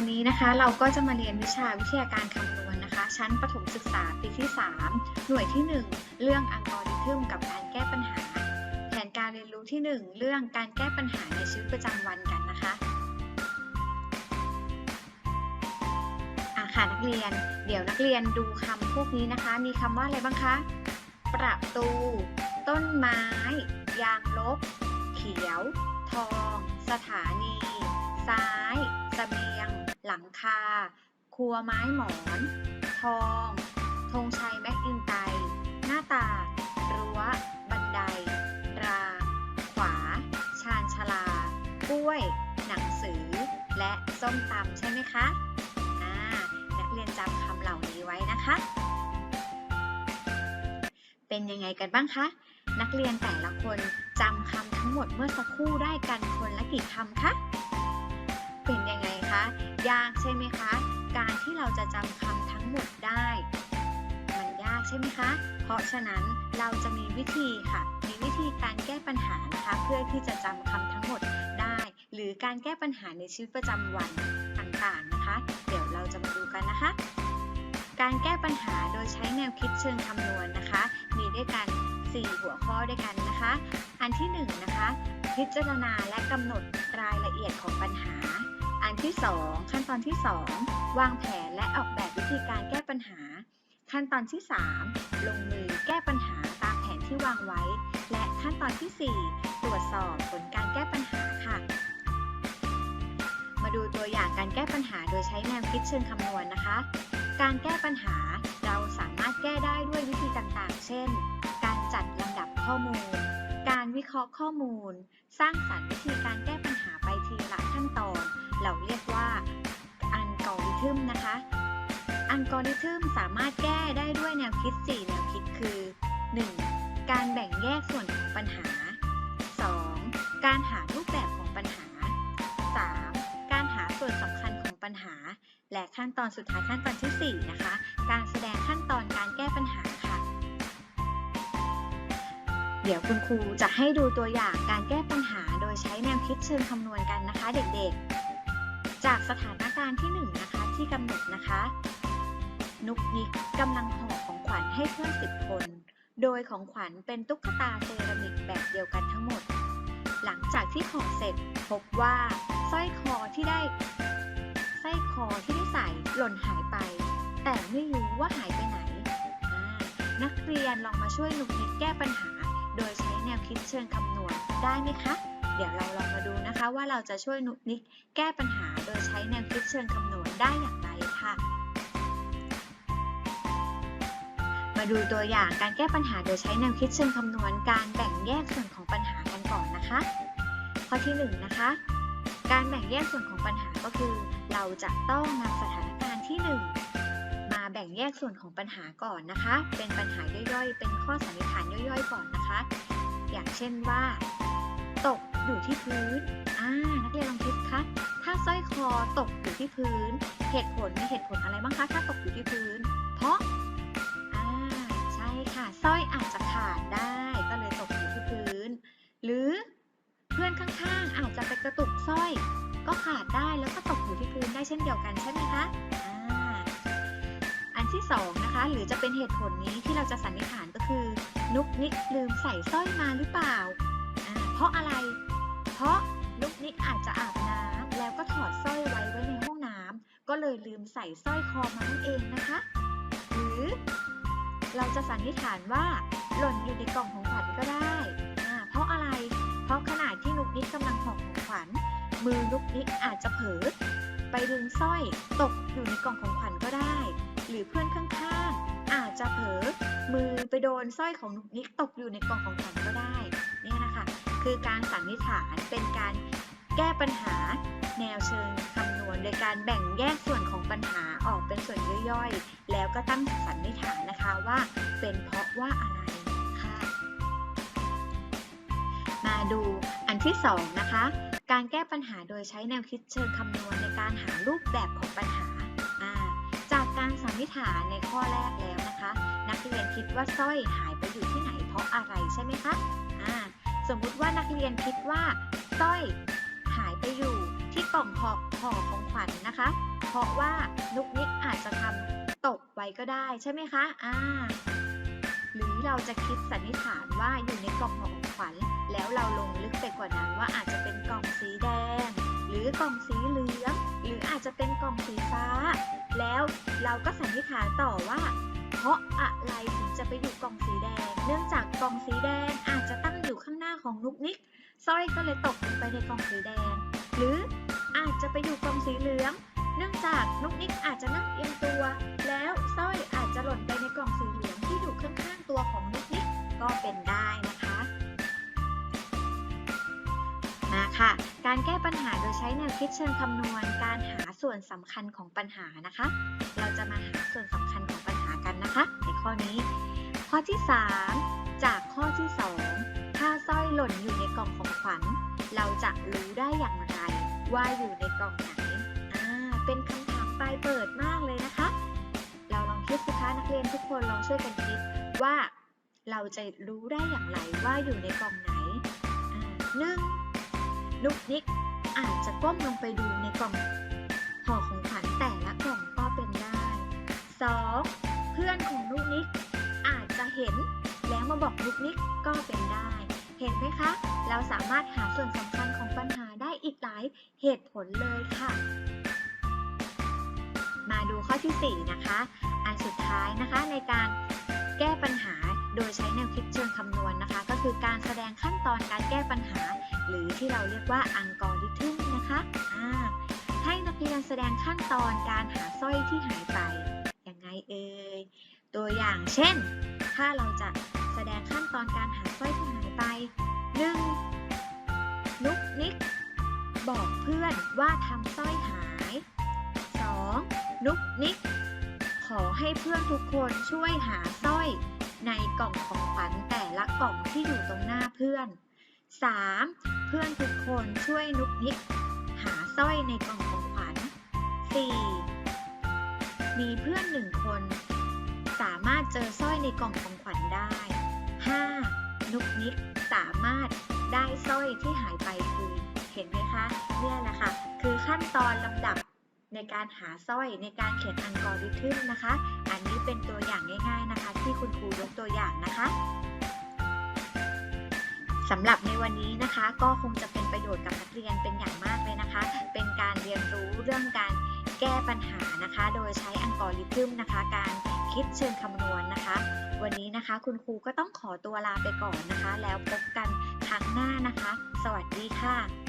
วันนี้นะคะเราก็จะมาเรียนวิชาวิทยาการคำนวณนะคะ ชั้นประถมศึกษาปีที่ 3 หน่วยที่ 1 เรื่องอัลกอริทึมกับการแก้ปัญหา แผนการเรียนรู้ที่ 1 เรื่องการแก้ปัญหาในชีวิตประจำวันกันนะคะอะค่ะนักเรียน เดี๋ยวนักเรียนดูคำพวกนี้นะคะ มีคำว่าอะไรบ้างคะ ประตู ต้นไม้ ยางลบ เขียว ทอง สถานี ซ้ายเสบีย หลังคา ครัวไม้หมอน ทองธงชัยแม็กอินไต หน้าต่างรั้ว บันได ราง ขวา ชานชลา กล้วย หนังสือ และส้มตำใช่ไหมคะอ่านักเรียนจำคำเหล่านี้ไว้นะคะ เป็นยังไงกันบ้างคะนักเรียนแต่ละคนจำคำทั้งหมดเมื่อสักครู่ได้กันคนละกี่คำคะ เป็นยังไงคะ ยากใช่ไหมคะ การที่เราจะจำคำทั้งหมดได้ มันยากใช่ไหมคะ เพราะฉะนั้นเราจะมีวิธีค่ะ มีวิธีการแก้ปัญหานะคะ เพื่อที่จะจำคำทั้งหมดได้ หรือการแก้ปัญหาในชีวิตประจำวันต่างๆนะคะ เดี๋ยวเราจะมาดูกันนะคะ การแก้ปัญหาโดยใช้แนวคิดเชิงคำนวณนะคะ มีด้วยกัน 4 หัวข้อด้วยกันนะคะ อันที่ 1 นะคะ พิจารณาและกำหนดรายละเอียดของปัญหา ที่ 2 ขั้นตอนที่ 2 วางแผนและออกแบบวิธีการแก้ปัญหา ขั้นตอนที่ 3 ลงมือแก้ปัญหาตามแผนที่วางไว้ และขั้นตอนที่ 4 ตรวจสอบผลการแก้ปัญหาค่ะ มาดูตัวอย่างการแก้ปัญหาโดยใช้แนวคิดเชิงคำนวณนะคะ การแก้ปัญหาเราสามารถแก้ได้ด้วยวิธีต่างๆ เช่น การจัดลำดับข้อมูล การวิเคราะห์ข้อมูล สร้างสรรค์วิธีการแก้ปัญหา ทีละขั้นตอน เราเรียกว่าอัลกอริทึมนะคะ อัลกอริทึมสามารถแก้ได้ด้วยแนวคิด 4 แนวคิดคือ 1. การแบ่งแยกส่วนของปัญหา 2. การหารูปแบบของปัญหา 3. การหาส่วนสำคัญของปัญหา และขั้นตอนสุดท้ายขั้นตอนที่ 4 นะคะ การแสดงขั้นตอนการ เดี๋ยวคุณครูจะให้ดูตัวอย่างการแก้ปัญหาโดยใช้แนวคิดเชิงคำนวณกันนะคะ เด็กๆ จากสถานการณ์ที่ 1 นะคะที่กำหนดนะคะ นุกนิกกำลังห่อของขวัญให้เพื่อนสิบคน โดยของขวัญเป็นตุ๊กตาเซรามิกแบบเดียวกันทั้งหมด หลังจากที่ห่อเสร็จพบว่าสร้อยคอที่ได้สร้อยคอที่ได้ใส่หล่นหายไป แต่ไม่รู้ว่าหายไปไหน นักเรียนลองมาช่วยนุกนิกแก้ปัญหา โดยใช้แนวคิดเชิงคำนวณได้ไหมคะ เดี๋ยวเราลองมาดูนะคะว่าเราจะช่วยนุนิกแก้ปัญหาโดยใช้แนวคิดเชิงคำนวณได้อย่างไรค่ะ มาดูตัวอย่างการแก้ปัญหาโดยใช้แนวคิดเชิงคำนวณ การแบ่งแยกส่วนของปัญหากันก่อนนะคะ ข้อที่1นงนะคะ การแบ่งแยกส่วนของปัญหาก็คือ เราจะต้องนำสถานการณ์ที่ 1 บ่งแยกส่วนของปัญหาก่อนนะคะ เป็นปัญหาย่อยๆ เป็นข้อสันนิษฐานย่อยๆ ก่อนนะคะ อย่างเช่นว่า ตกอยู่ที่พื้นอ่านักเรียนลองคิดคะถ้าสร้อยคอตกอยู่ที่พื้น เหตุผลมีเหตุผลอะไรบ้างคะ ถ้าตกอยู่ที่พื้น เพราะอ่าใช่ค่ะสร้อยอาจจะขาดได้ก็เลยตกอยู่ที่พื้น หรือเพื่อนข้างๆอาจจะไปกระตุกสร้อย ก็ขาดได้แล้วก็ตกอยู่ที่พื้นได้เช่นเดียวกันใช่ไหมคะ ที่สองนะคะหรือจะเป็นเหตุผลนี้ที่เราจะสันนิษฐานก็คือ นุกนิกลืมใส่สร้อยมาหรือเปล่า เพราะอะไร เพราะนุกนิกอาจจะอาบน้ำแล้วก็ถอดสร้อยไว้ไว้ในห้องน้ำก็เลยลืมใส่สร้อยคอมานั่นเองนะคะ หรือเราจะสันนิษฐานว่า หล่นอยู่ในกล่องของขวัญก็ได้เพราะอะไร เพราะขณะที่นุกนิกกำลังห่อของขวัญมือนุกนิกอาจจะเผลอไปดึงสร้อยตกอยู่ในกล่องของขวัญ รือเพื่อนข้างๆ อาจจะเผลอมือไปโดนสร้อยของนุกนิกตกอยู่ในกล่องของขวัญก็ได้เนี่ยนะคะ คือการสันนิษฐานเป็นการแก้ปัญหาแนวเชิงคำนวณ โดยการแบ่งแยกส่วนของปัญหาออกเป็นส่วนย่อยๆ แล้วก็ตั้งสันนิษฐานนะคะว่าเป็นเพราะว่าอะไรค่ะ มาดูอันที่สองนะคะ การแก้ปัญหาโดยใช้แนวคิดเชิงคำนวณในการหารูปแบบของปัญหา นิษฐานในข้อแรกแล้วนะคะ นักเรียนคิดว่าสร้อยหายไปอยู่ที่ไหนเพราะอะไรใช่ไหมคะอ่าสมมุติว่านักเรียนคิดว่าสร้อยหายไปอยู่ที่กล่องห่อห่อของขวัญนะคะ เพราะว่านุกนิกอาจจะทำตกไว้ก็ได้ใช่ไหมคะอ่าหรือเราจะคิดสันนิษฐานว่าอยู่ในกล่องของขวัญ แล้วเราลงลึกไปกว่านั้นว่าอาจจะเป็นกล่องสีแดง หรือกล่องสีเหลือง หรืออาจจะเป็นกล่องสีฟ้า แล้วเราก็สันนิษฐานต่อว่า เพราะอะไรถึงจะไปอยู่กล่องสีแดง เนื่องจากกล่องสีแดงอาจจะตั้งอยู่ข้างหน้าของนุกนิกสร้อยก็เลยตกลงไปในกล่องสีแดง หรืออาจจะไปอยู่กล่องสีเหลือง เนื่องจากนุกนิกอาจจะนั่งเอียงตัว แล้วสร้อยอาจจะหล่นไปในกล่องสีเหลืองที่อยู่ข้างๆตัวของนุกนิกก็เป็นได้นะคะ ค่ะ การแก้ปัญหาโดยใช้แนวคิดเชิงคำนวณ การหาส่วนสำคัญของปัญหานะคะ เราจะมาหาส่วนสำคัญของปัญหากันนะคะในข้อนี้ ข้อที่ 3 จากข้อที่ 2 ถ้าสร้อยหล่นอยู่ในกล่องของขวัญ เราจะรู้ได้อย่างไร ว่าอยู่ในกล่องไหนอ่าเป็นคำถามปลายเปิดมากเลยนะคะ เราลองคิดสิคะนักเรียนทุกคนลองช่วยกันคิดว่า เราจะรู้ได้อย่างไรว่าอยู่ในกล่องไหนหนึ่ง นุกนิกอาจจะก้มลงไปดูในกล่องห่อของขวัญแต่ละกล่องก็เป็นได้ 2. เพื่อนของนุกนิกอาจจะเห็นแล้วมาบอกนุกนิกก็เป็นได้ เห็นไหมคะ เราสามารถหาส่วนสำคัญของปัญหาได้อีกหลายเหตุผลเลยค่ะ มาดูข้อที่ 4 นะคะ อันสุดท้ายนะคะในการแก้ปัญหาโดยใช้แนวคิดเชิงคำนวณนะคะ คือการแสดงขั้นตอนการแก้ปัญหา หรือที่เราเรียกว่าอังกอริทึมนะคะอ่าให้นักเรียนแสดงขั้นตอนการหาสร้อยที่หายไปยังไงเอ่ยตัวอย่างเช่น ถ้าเราจะแสดงขั้นตอนการหาสร้อยที่หายไป 1. นุกนิก บอกเพื่อนว่าทำสร้อยหาย 2. นุกนิก ขอให้เพื่อนทุกคนช่วยหาสร้อย ในกล่องของขวัญแต่ละกล่องที่อยู่ตรงหน้าเพื่อน 3. เพื่อนทุกคนช่วยนุกนิก หาสร้อยในกล่องของขวัญ 4. มีเพื่อนหนึ่งคน สามารถเจอสร้อยในกล่องของขวัญได้ 5. นุกนิกสามารถได้สร้อยที่หายไปคืนเห็นไหมคะ เนี่ยแหละค่ะ คือขั้นตอนลำดับ ในการหาสร้อยในการเขียนอัลกอริทึมนะคะ อันนี้เป็นตัวอย่างง่าย ๆนะคะ ที่คุณครูยกตัวอย่างนะคะสำหรับในวันนี้นะคะก็คงจะเป็นประโยชน์กับนักเรียนเป็นอย่างมากเลยนะคะ เป็นการเรียนรู้เรื่องการแก้ปัญหานะคะ โดยใช้อัลกอริทึมนะคะ การคิดเชิงคำนวณนะคะ วันนี้นะคะคุณครูก็ต้องขอตัวลาไปก่อนนะคะ แล้วพบกันครั้งหน้านะคะ สวัสดีค่ะ